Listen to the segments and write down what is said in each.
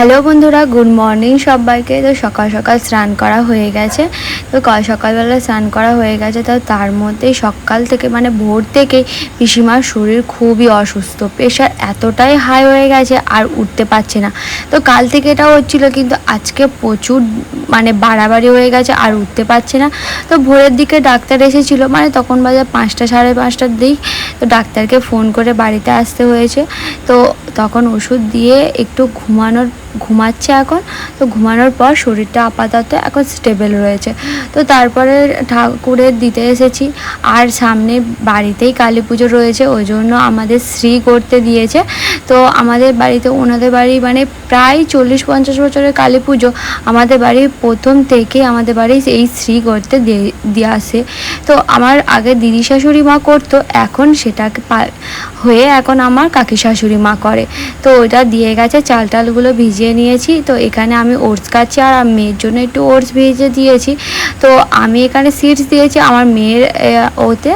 Hello বন্ধুরা, good morning সবাইকে। তো সকাল সকাল স্নান করা হয়ে গেছে। তো কাল সকালবেলা স্নান করা হয়ে গেছে, তো তার মধ্যেই সকাল থেকে মানে ভোর থেকে পিসিমার শরীর খুবই অসুস্থ। প্রেশার এতটাই হাই হয়ে গেছে, আর উঠতে পারছে না। তো কাল থেকে এটা হচ্ছিল, কিন্তু আজকে প্রচুর মানে বাড়াবাড়ি হয়ে গেছে, আর উঠতে পারছে না। তো ভোরের দিকে ডাক্তার এসেছিল মানে তখন বাজে পাঁচটা সাড়ে পাঁচটার দিক। তো ডাক্তারকে ফোন করে বাড়িতে আসতে হয়েছে। তো তখন ওষুধ দিয়ে একটু ঘুমানোর ঘুমাচ্ছে এখন। তো ঘুমানোর পর শরীরটা আপাতত এখন স্টেবল রয়েছে। তো তারপরে ঠাকুরের দিতে এসেছি। আর সামনে বাড়িতেই কালী পুজো রয়েছে, ওই জন্য আমাদের শ্রী করতে দিয়েছে। তো আমাদের বাড়িতে ওনাদের বাড়ি মানে প্রায় চল্লিশ পঞ্চাশ বছরের কালী পুজো। আমাদের বাড়ির প্রথম থেকে আমাদের বাড়ি এই শ্রী করতে দিয়ে দিয়ে আসে। তো আমার আগে দিদি শাশুড়ি মা করতো, এখন সেটাকে হয়ে এখন আমার কাকি শাশুড়ি মা করে। তো ওটা দিয়ে গেছে চাল টালগুলো ভিজিয়ে নিয়েছি। তো এখানে আমি ওটস খাচ্ছি আর মেয়ের জন্য একটু ওটস ভিজে দিয়েছি। তো আমি এখানে সিডস দিয়েছি। আমার মেয়ের ওতে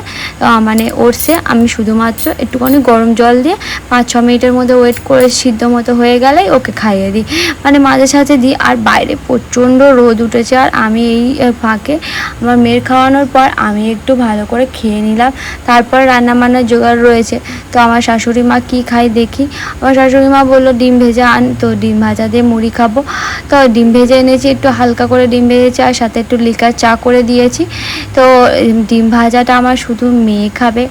মানে ওটসে আমি শুধুমাত্র একটুখানি গরম জল দিয়ে পাঁচ ছ মিনিটের মধ্যে ওয়েট করে সিদ্ধ মতো হয়ে গেলেই ওকে খাইয়ে দিই। মানে মাঝে সাঝে দিই, আর বাইরে প্রচণ্ড রোদ উঠেছে, আর আমি এই ফাঁকে আমার মেয়ের খাওয়ানোর পর আমি একটু ভালো করে খেয়ে নিলাম। তারপর রান্না বান্নার জোগাড় রয়েছে। তো, আমার শাশুড়ি মা কী খাই দেখি। আমার শাশুড়ি মা বলল, ডিম ভেজা আন, তো ডিম ভাজা দিয়ে মুড়ি খাব। তো, ডিম ভেজে এনেছি, একটু হালকা করে ডিম ভেজেছি, আর সাথে একটু লিকার চা করে দিয়েছি। তো, ডিম ভাজাটা আমার শুধু মেয়ে খাবে।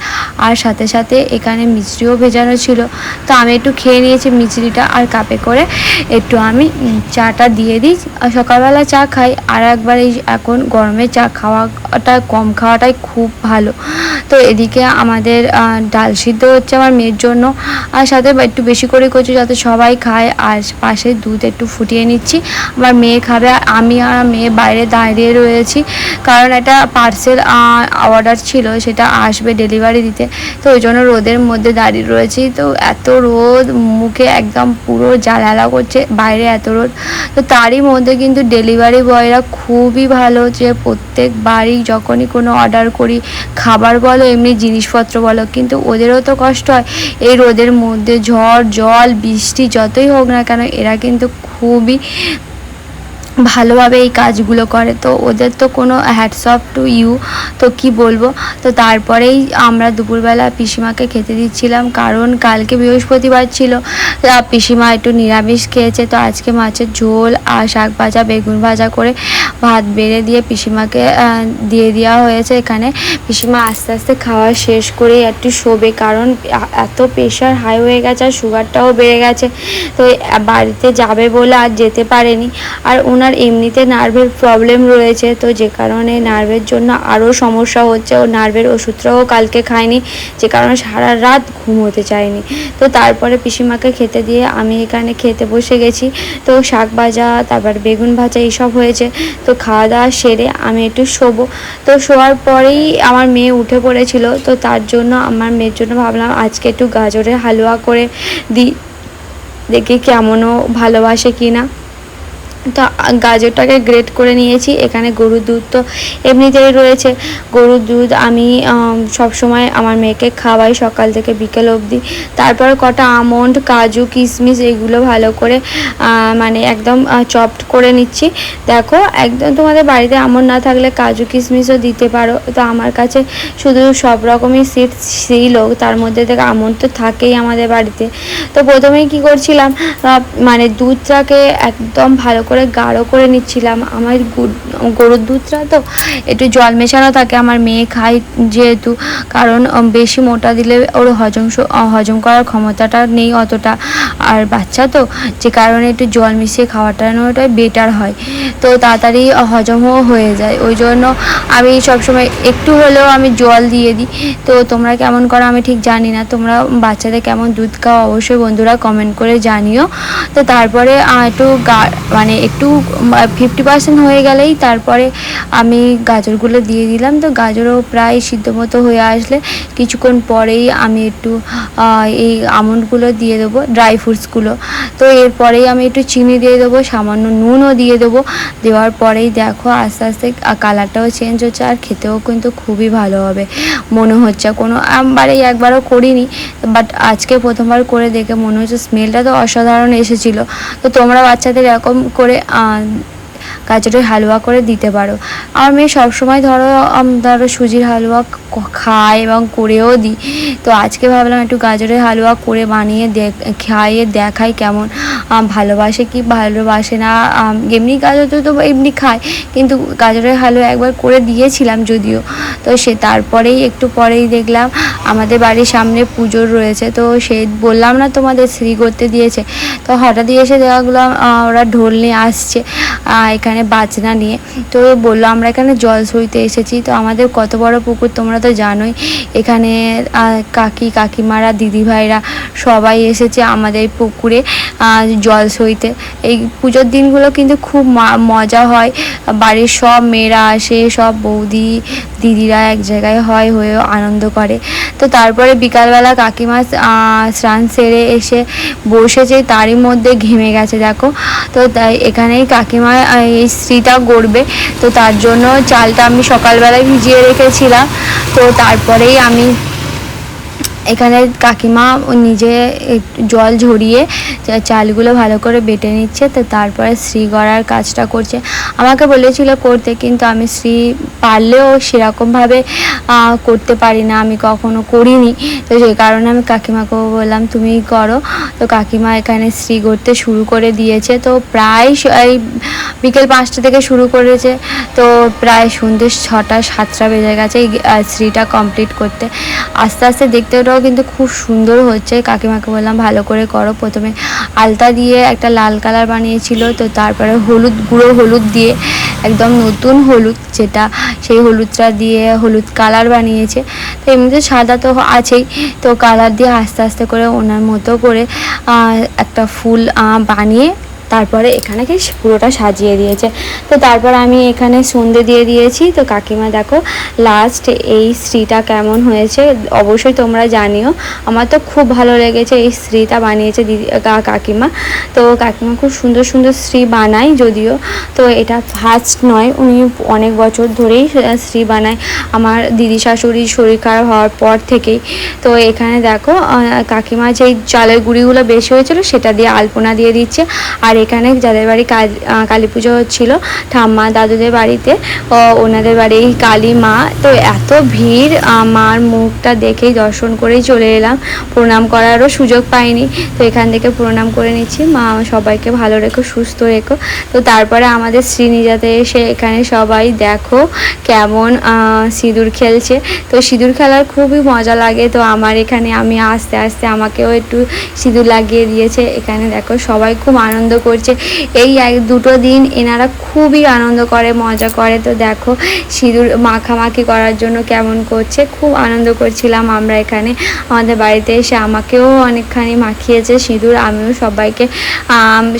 আর সাথে সাথে এখানে মিচড়িও ভেজানো ছিল। তো আমি একটু খেয়ে নিয়েছি মিচড়িটা আর কাপে করে একটু আমি চাটা দিয়ে দিই। সকালবেলা চা খাই। আর একবার এই এখন গরমে চা খাওয়াটা কম খাওয়াটাই খুব ভালো। তো এদিকে আমাদের ডাল সিদ্ধ হচ্ছে আমার মেয়ের জন্য। আর সাথে একটু বেশি করে করছি যাতে সবাই খায়। আর পাশে দুধ একটু ফুটিয়ে নিচ্ছি। আমার মেয়ে খাবে, আর আমি আর মেয়ে বাইরে দাঁড়িয়ে রয়েছি। কারণ একটা পার্সেল অর্ডার ছিল, সেটা আসবে ডেলিভারি দিতে। তো ওই জন্য রোদের মধ্যে দাঁড়িয়ে রয়েছি। তো এত রোদ, মুখে একদম পুরো জ্বালালা করছে, বাইরে এত রোদ। তো তারই মধ্যে কিন্তু ডেলিভারি বয়রা খুবই ভালো যে, প্রত্যেকবারই যখনই কোনো অর্ডার করি, খাবার বলো, এমনি জিনিসপত্র বলো, কিন্তু ওদেরও তো কষ্ট হয়। এই রোদের মধ্যে ঝড়, জল, বৃষ্টি যতই হোক না কেন, এরা কিন্তু খুবই ভালোভাবে এই কাজগুলো করে। তো ওদের তো কোনো হ্যাটস অফ টু ইউ তো কি বলব? তো তারপরেই আমরা দুপুরবেলা পিসিমাকে খেতে দিচ্ছিলাম, কারণ কালকে বৃহস্পতিবার ছিল। পিসিমা একটু নিরামিষ খেয়েছে, তো আজকে মাছের ঝোল আর শাক ভাজা, বেগুন ভাজা করে ভাত বেড়ে দিয়ে পিসিমাকে দিয়ে দেওয়া হয়েছে এখানে। পিসিমা আস্তে আস্তে খাওয়া শেষ করে একটু শোবে কারণ এত প্রেশার হাই হয়ে গেছে আর সুগারটাও বেড়ে গেছে। তো বাড়িতে যাবে বলে আর যেতে পারেনি। আর ওনার এমনিতে নার্ভের প্রবলেম রয়েছে, তো যে কারণে নার্ভের জন্য আরও সমস্যা হচ্ছে। ও নার্ভের ওষুধটাও কালকে খায়নি, যে কারণে সারা রাত ঘুমোতে চায়নি। তো তারপরে পিসিমাকে খেতে দিয়ে আমি এখানে খেতে বসে গেছি। তো শাক ভাজা, তারপর বেগুন ভাজা এইসব হয়েছে। তো খাওয়া দাওয়া সেরে আমি একটু শোবো। তো শোয়ার পরেই আমার মেয়ে উঠে পড়েছিল। তো তার জন্য আমার মেয়ের জন্য ভাবলাম আজকে একটু গাজরের হালুয়া করে দিই। দেখি কেমনও ভালোবাসে কি না তো গাজরটাকে গ্রেট করে নিয়েছি, এখানে গরুর দুধ তো এমনিতেই রয়েছে। গরুর দুধ আমি সব সময় আমার মেয়েকে খাওয়াই সকাল থেকে বিকেল অবধি। তারপর কটা আমন্ড, কাজু, কিশমিশ এগুলো ভালো করে মানে একদম চপড করে নিচ্ছি। দেখো, একদম তোমাদের বাড়িতে আমন্ড না থাকলে কাজু, কিশমিশও দিতে পারো। তো আমার কাছে শুধু সব রকমই সিট ছিল তার মধ্যে থেকে আমন্ড তো থাকেই আমাদের বাড়িতে। তো প্রথমেই কি করছিলাম মানে দুধটাকে একদম ভালো করে গাঢ় করে নিচ্ছিলাম। আমার গরুর দুধটা তো একটু জল মেশানো থাকে, আমার মেয়ে খায় যেহেতু। কারণ বেশি মোটা দিলে ওর হজম হজম করার ক্ষমতাটা নেই অতটা। আর বাচ্চা তো, যে কারণে একটু জল মিশিয়ে খাওয়াটা ওটাই বেটার হয়। তো তাড়াতাড়ি হজমও হয়ে যায়। ওই জন্য আমি সবসময় একটু হলেও আমি জল দিয়ে দিই। তো তোমরা কেমন করো আমি ঠিক জানি না। তোমরা বাচ্চাদের কেমন দুধ খাও অবশ্যই বন্ধুরা কমেন্ট করে জানিও। তো তারপরে একটু মানে একটু ফিফটি পার্সেন্ট হয়ে গেলেই তারপরে আমি গাজরগুলো দিয়ে দিলাম। তো গাজরও প্রায় সিদ্ধ মতো হয়ে আসলে কিছুক্ষণ পরেই আমি একটু এই আমন্ডগুলো দিয়ে দেবো ড্রাই ফ্রুটসগুলো তো এরপরেই আমি একটু চিনি দিয়ে দেবো, সামান্য নুনও দিয়ে দেবো। দেওয়ার পরেই দেখো আস্তে আস্তে কালারটাও চেঞ্জ হচ্ছে আর খেতেও কিন্তু খুবই ভালো হবে। মনে হচ্ছে কোনো বারে একবারও করিনি বাট আজকে প্রথমবার করে দেখে মনে হচ্ছে স্মেলটা তো অসাধারণ এসেছিল। তো তোমরা বাচ্চাদের এরকম করে আহ, গাজরের হালুয়া করে দিতে পারো। আমার মেয়ে সবসময় ধরো ধরো সুজির হালুয়া খায় এবং করেও দিই। তো আজকে ভাবলাম একটু গাজরের হালুয়া করে বানিয়ে খাইয়ে দেখাই কেমন। ভালোবাসে কি ভালোবাসে না এমনি গাজর তো এমনি খায়। কিন্তু গাজরের হালুয়া একবার করে দিয়েছিলাম যদিও। তো সে তারপরেই একটু পরেই দেখলাম আমাদের বাড়ির সামনে পুজোর রয়েছে। তো সে বললাম না তোমাদের শ্রী করতে দিয়েছে। তো হঠাৎই এসে দেখাগুলো ওরা ঢোল নিয়ে আসছে এখানে বাজনা নিয়ে। তো বলল, আমরা এখানে জল সইতে এসেছি। তো আমাদের কত বড় পুকুর তোমরা তো জানোই। এখানে কাকি, কাকিমারা, দিদিভাইরা সবাই এসেছে আমাদের পুকুরে। জল সইতে এই পুজোর দিনগুলো কিন্তু খুব মজা হয়। বাড়ির সব মেয়েরা আসে, সব বৌদি, দিদিরা এক জায়গায় হয়, হয়েও আনন্দ করে। তো তারপরে বিকালবেলা কাকিমা স্নান সেরে এসে বসেছে তারই মধ্যে ঘেমে গেছে, দেখো। তো তাই এখানেই কাকিমা এই স্ত্রীটা গড়বে। তো তার জন্য চালটা আমি সকালবেলায় ভিজিয়ে রেখেছিলাম। তো তারপরেই আমি এখানে কাকিমা নিজে জল ঝরিয়ে চালগুলো ভালো করে বেটে নিচ্ছে, তো তারপরে শ্রী গড়ার কাজটা করছে। আমাকে বলেছিল করতে, কিন্তু আমি শ্রী পারলেও সেরকমভাবে করতে পারি না, আমি কখনো করিনি। তো সেই কারণে আমি কাকিমাকেও বললাম, তুমি করো। তো কাকিমা এখানে শ্রী গড়তে শুরু করে দিয়েছে, তো প্রায় এই বিকেল পাঁচটা থেকে শুরু করেছে। তো প্রায় সন্ধ্যে ছটা, সাতটা বেজে গেছে এই শ্রীটা কমপ্লিট করতে। আস্তে আস্তে দেখতে ওটাও কিন্তু খুব সুন্দর হচ্ছে। কাকিমাকে বললাম, ভালো করে করো। প্রথমে আলতা দিয়ে একটা লাল কালার বানিয়েছিল, তো তারপরে হলুদ গুঁড়ো হলুদ দিয়ে একদম নতুন হলুদ যেটা সেই হলুদটা দিয়ে হলুদ কালার বানিয়েছে। তো এমনিতে সাদা তো আছেই, তো কালার দিয়ে আস্তে আস্তে করে ওনার মতো করে একটা ফুল বানিয়ে তারপরে এখানে কি পুরোটা সাজিয়ে দিয়েছে। তো তারপর আমি এখানে সন্ধে দিয়ে দিয়েছি। তো কাকিমা, দেখো লাস্ট এই স্ত্রীটা কেমন হয়েছে অবশ্যই তোমরা জানিও। আমার তো খুব ভালো লেগেছে এই স্ত্রীটা বানিয়েছে দিদি কাকিমা। তো কাকিমা খুব সুন্দর সুন্দর স্ত্রী বানায় যদিও। তো এটা ফার্স্ট নয়, উনি অনেক বছর ধরেই স্ত্রী বানায়। আমার দিদি শাশুড়ির শরীর খারাপ হওয়ার পর থেকেই। তো এখানে দেখো কাকিমা যেই চালের গুঁড়িগুলো বেশি হয়েছিল সেটা দিয়ে আলপনা দিয়ে দিচ্ছে। আর এখানে যাদের বাড়ি কাল- পুজো হচ্ছিল ঠাম্মা দাদুদের বাড়িতে ওনাদের বাড়ি কালী মা তো এত ভিড় আহ, মার মুখটা দেখেই দর্শন করেই চলে এলাম। প্রণাম করারও সুযোগ পাইনি তো এখান থেকে প্রণাম করে নিচ্ছি। মা সবাইকে ভালো রেখো সুস্থ রেখো। তো তারপরে আমাদের শ্রীনিজাতে এসে এখানে সবাই দেখো কেমন সিঁদুর খেলছে। তো সিঁদুর খেলার খুবই মজা লাগে তো আমার এখানে আমি আস্তে আস্তে আমাকেও একটু সিঁদুর লাগিয়ে দিয়েছে। এখানে দেখো সবাই খুব আনন্দ করছে। এই এক দুটো দিন এনারা খুবই আনন্দ করে, মজা করে। তো দেখো, সিঁদুর মাখামাখি করার জন্য কেমন করছে, খুব আনন্দ করছিলাম আমরা এখানে। আমাদের বাড়িতে এসে আমাকেও অনেকখানি মাখিয়েছে সিঁদুর, আমিও সবাইকে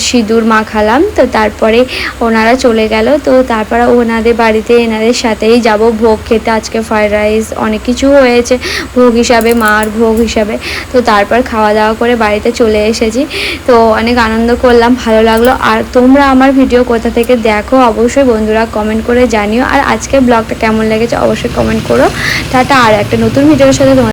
সিঁদুর মাখালাম। তো তারপরে ওনারা চলে গেল। তো তারপরে ওনাদের বাড়িতে এনাদের সাথেই যাব, ভোগ খেতে। আজকে ফ্রাইড রাইস অনেক কিছু হয়েছে, ভোগ হিসাবে, মার ভোগ হিসাবে। তো তারপর খাওয়া দাওয়া করে বাড়িতে চলে এসেছি। তো অনেক আনন্দ করলাম, ভালো লাগল। আর তোমরা আমার ভিডিও কোথা থেকে দেখো, অবশ্যই বন্ধুরা কমেন্ট করে জানিও। আর আজকে ব্লগটা কেমন লেগেছে অবশ্যই কমেন্ট করো। টাটা, আর একটা নতুন ভিডিওর সাথে